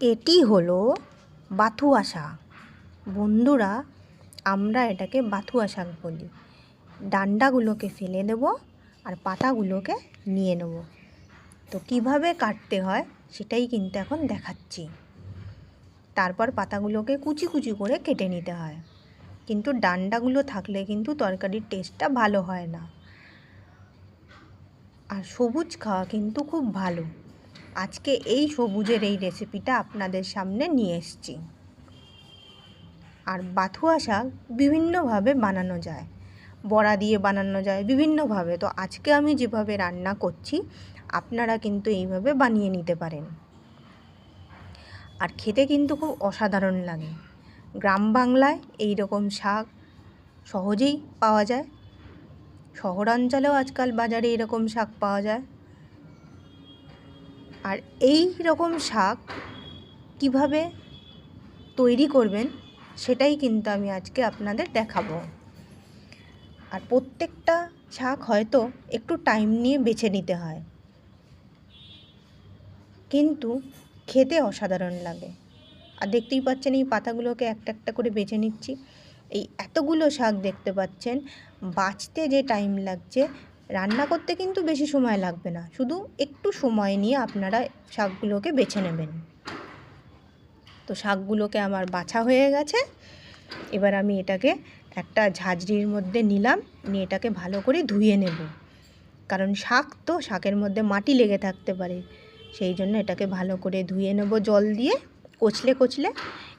এটি হলো বাথুয়া শাক। বন্ধুরা, আমরা এটাকে বাথুয়া শাক বলি। ডান্ডাগুলোকে ফেলে দেব আর পাতাগুলোকে নিয়ে নেব। তো কীভাবে কাটতে হয় সেটাই কিন্তু এখন দেখাচ্ছি। তারপর পাতাগুলোকে কুচি কুচি করে কেটে নিতে হয়। কিন্তু ডান্ডাগুলো থাকলে কিন্তু তরকারির টেস্টটা ভালো হয় না। আর সবুজ খাওয়া কিন্তু খুব ভালো। আজকে এই সবুজের এই রেসিপিটা আপনাদের সামনে নিয়ে এসেছি। আর বাথুয়া শাক বিভিন্নভাবে বানানো যায়। বড়া দিয়ে বানানো যায় বিভিন্নভাবে। তো আজকে আমি যেভাবে রান্না করছি, আপনারা কিন্তু এইভাবে বানিয়ে নিতে পারেন। আর খেতে কিন্তু খুব অসাধারণ লাগে। গ্রাম বাংলায় এই রকম শাক সহজেই পাওয়া যায়। শহরাঞ্চলেও আজকাল বাজারে এরকম শাক পাওয়া যায়। আর এই রকম শাক কীভাবে তৈরি করবেন সেটাই কিন্তু আমি আজকে আপনাদের দেখাবো। আর প্রত্যেকটা শাক হয়তো একটু টাইম নিয়ে বেছে নিতে হয়। কিন্তু খেতে অসাধারণ লাগে। আর দেখতেই পাচ্ছেন এই পাতাগুলোকে একটা একটা করে বেছে নিচ্ছি। এই এতগুলো শাক দেখতে পাচ্ছেন। বাঁচতে যে টাইম লাগছে রান্না করতে কিন্তু বেশি সময় লাগবে না। শুধু একটু সময় নিয়ে আপনারা শাকগুলোকে বেছে নেবেন। তো শাকগুলোকে আমার বাছা হয়ে গেছে। এবার আমি এটাকে একটা ঝাঁঝরির মধ্যে নিলাম, নিয়ে এটাকে ভালো করে ধুয়ে নেব। কারণ শাক তো শাকের মধ্যে মাটি লেগে থাকতে পারে। সেই জন্য এটাকে ভালো করে ধুয়ে নেব জল দিয়ে, কচলে কচলে।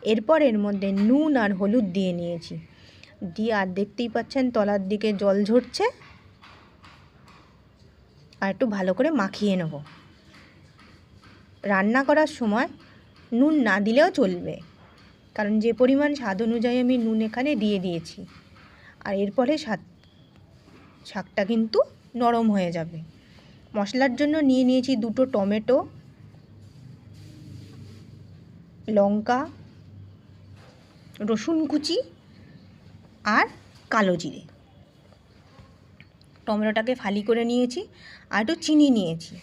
এরপর এর মধ্যে নুন আর হলুদ দিয়ে নিয়েছি। দিয়ে আর দেখতেই পাচ্ছেন তলার দিকে জল ঝরছে। আর একটু ভালো করে মাখিয়ে নেব। রান্না করার সময় নুন না দিলেও চলবে। কারণ যে পরিমাণ স্বাদ অনুযায়ী আমি নুন এখানে দিয়ে দিয়েছি। আর এরপরে স্বাদ শাকটা কিন্তু নরম হয়ে যাবে। মশলার জন্য নিয়ে নিয়েছি দুটো টমেটো, লঙ্কা, রসুন কুচি আর কালো জিরে। টমেটোটাকে ফালি করে নিয়েছি, আর একটু চিনি নিয়েছি,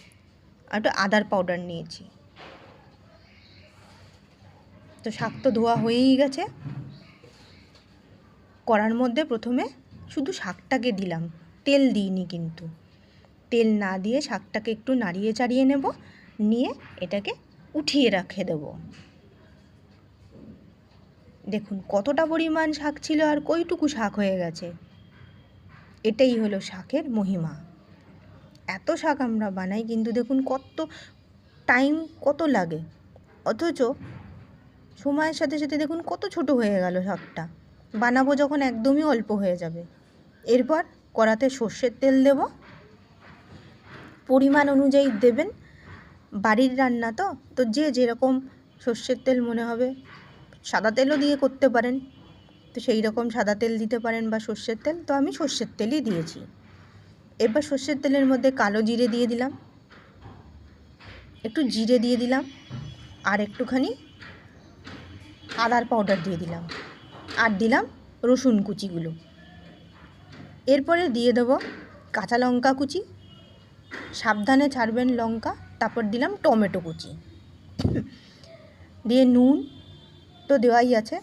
আর একটু আদার পাউডার নিয়েছি। তো শাক তো ধোয়া হয়েই গেছে। করার মধ্যে প্রথমে শুধু শাকটাকে দিলাম, তেল দিইনি কিন্তু। তেল না দিয়ে শাকটাকে একটু নাড়িয়ে চাড়িয়ে নেব, নিয়ে এটাকে উঠিয়ে রাখে দেব। দেখুন কতটা পরিমাণ শাক ছিল আর কইটুকু শাক হয়ে গেছে। এটাই হলো শাকের মহিমা। এত শাক আমরা বানাই, কিন্তু দেখুন কত টাইম কত লাগে। অথচ সময়ের সাথে সাথে দেখুন কত ছোট হয়ে গেল শাকটা। বানাবো যখন একদমই অল্প হয়ে যাবে। এরপর কড়াতে সর্ষের তেল দেব। পরিমাণ অনুযায়ী দেবেন। বাড়ির রান্না তো তো যে যেরকম সর্ষের তেল মনে হবে, সাদা তেলও দিয়ে করতে পারেন। তো সেই রকম সাদা তেল দিতে পারেন বা সর্ষের তেল। তো আমি সর্ষের তেলই দিয়েছি। এবার সর্ষের তেলের মধ্যে কালো জিরে দিয়ে দিলাম। একটু জিরে দিয়ে দিলাম। আর একটুখানি আদার পাউডার দিয়ে দিলাম। আর দিলাম রসুন কুচিগুলো। এরপরে দিয়ে দেব কাঁচা লঙ্কা কুচি। সাবধানে ছাড়বেন লঙ্কা। তারপর দিলাম টমেটো কুচি। দিয়ে নুন তো দেওয়াই আছে।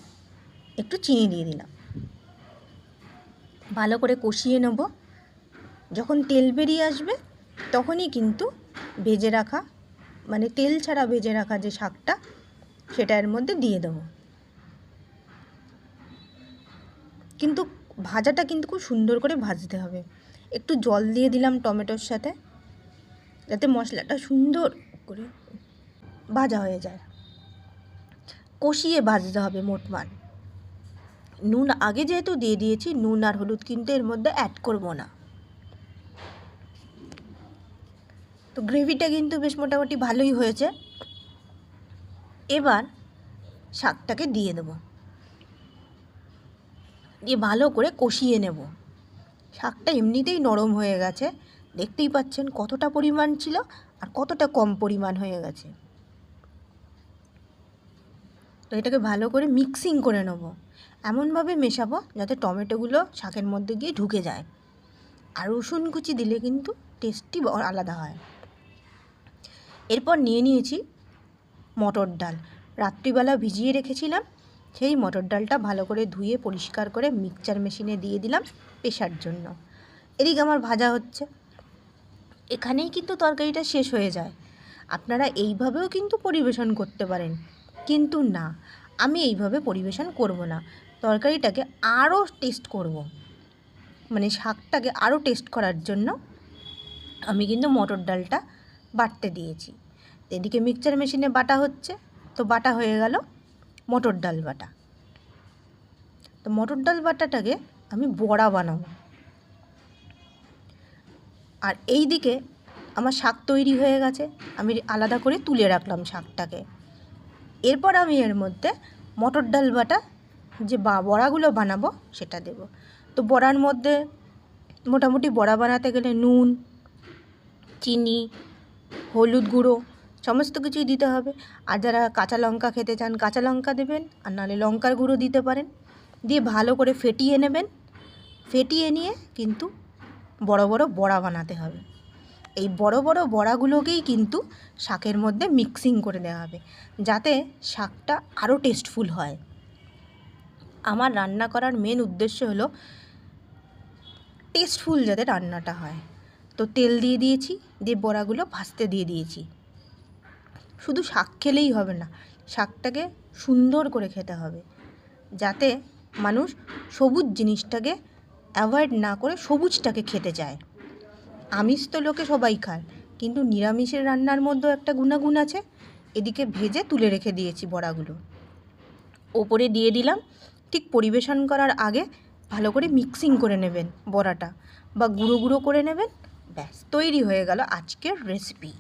একটু চিনি দিয়ে দিলাম। ভালো করে কষিয়ে নেব। যখন তেল বেরিয়ে আসবে, তখনই কিন্তু ভেজে রাখা মানে তেল ছাড়া ভেজে রাখা যে শাকটা, সেটা এর মধ্যে দিয়ে দেবো। কিন্তু ভাজাটা কিন্তু খুব সুন্দর করে ভাজতে হবে। একটু জল দিয়ে দিলাম টমেটোর সাথে, যাতে মশলাটা সুন্দর করে ভাজা হয়ে যায়। কষিয়ে ভাজতে হবে মোটমাট নুন আগে যেহেতু দিয়ে দিয়েছি, নুন আর হলুদ কিন্তু এর মধ্যে অ্যাড করব না। তো গ্রেভিটা কিন্তু বেশ মোটামুটি ভালোই হয়েছে। এবার শাকটাকে দিয়ে দেবো। দিয়ে ভালো করে কষিয়ে নেব। শাকটা এমনিতেই নরম হয়ে গেছে। দেখতেই পাচ্ছেন কতটা পরিমাণ ছিল আর কতটা কম পরিমাণ হয়ে গেছে। তো এটাকে ভালো করে মিক্সিং করে নেব। এমনভাবে মেশাবো যাতে টমেটোগুলো শাকের মধ্যে গিয়ে ঢুকে যায়। আর রসুন কুচি দিলে কিন্তু টেস্টি আলাদা হয়। এরপর নিয়ে নিয়েছি মটর ডাল। রাত্রিবেলা ভিজিয়ে রেখেছিলাম, সেই মটর ডালটা ভালো করে ধুয়ে পরিষ্কার করে মিক্সচার মেশিনে দিয়ে দিলাম পেশার জন্য। এদিকে আমার ভাজা হচ্ছে। এখানেই কিন্তু তরকারিটা শেষ হয়ে যায়। আপনারা এইভাবেও কিন্তু পরিবেশন করতে পারেন। কিন্তু না, আমি এইভাবে পরিবেশন করব না। তরকারিটাকে আরও টেস্ট করব। মানে শাকটাকে আরও টেস্ট করার জন্য আমি কিন্তু মটর ডালটা বাটতে দিয়েছি। এদিকে মিক্সচার মেশিনে বাটা হচ্ছে, তো বাটা হয়ে গেল মটর ডাল বাটা। তো মটর ডাল বাটাটাকে আমি বড়া বানাবো। আর এই দিকে আমার শাক তৈরি হয়ে গেছে, আমি আলাদা করে তুলে রাখলাম শাকটাকে। এরপর আমি এর মধ্যে মটর ডাল বাটা, যে বা, বড়াগুলো বানাবো সেটা দেব। তো বড়ার মধ্যে মোটামুটি বড়া বানাতে গেলে নুন, চিনি, হলুদ গুঁড়ো, সমস্ত কিছুই দিতে হবে। আর যারা কাঁচা লঙ্কা খেতে চান, কাঁচা লঙ্কা দেবেন, আর নাহলে লঙ্কার গুঁড়ো দিতে পারেন। দিয়ে ভালো করে ফেটিয়ে নেবেন। ফেটিয়ে নিয়ে কিন্তু বড় বড় বড়া বানাতে হবে। এই বড় বড় বড়াগুলোকেই কিন্তু শাকের মধ্যে মিক্সিং করে দেওয়া হবে, যাতে শাকটা আরও টেস্টফুল হয়। আমার রান্না করার মেন উদ্দেশ্য হলো টেস্টফুল যাতে রান্নাটা হয়। তো তেল দিয়ে দিয়েছি, দিয়ে বড়াগুলো ভাজতে দিয়ে দিয়েছি। শুধু শাক খেলেই হবে না, শাকটাকে সুন্দর করে খেতে হবে, যাতে মানুষ সবুজ জিনিসটাকে অ্যাভয়েড না করে সবুজটাকে খেতে চায়। আমিষ তো লোকে সবাই খায়, কিন্তু নিরামিষের রান্নার মধ্যেও একটা গুণাগুণ আছে। এদিকে ভেজে তুলে রেখে দিয়েছি বড়াগুলো। ওপরে দিয়ে দিলাম, ঠিক পরিবেশন করার আগে ভালো করে মিক্সিং করে নেবেন বড়াটা, বা গুঁড়ো গুঁড়ো করে নেবেন, ব্যাস, তৈরি হয়ে গেল আজকের রেসিপি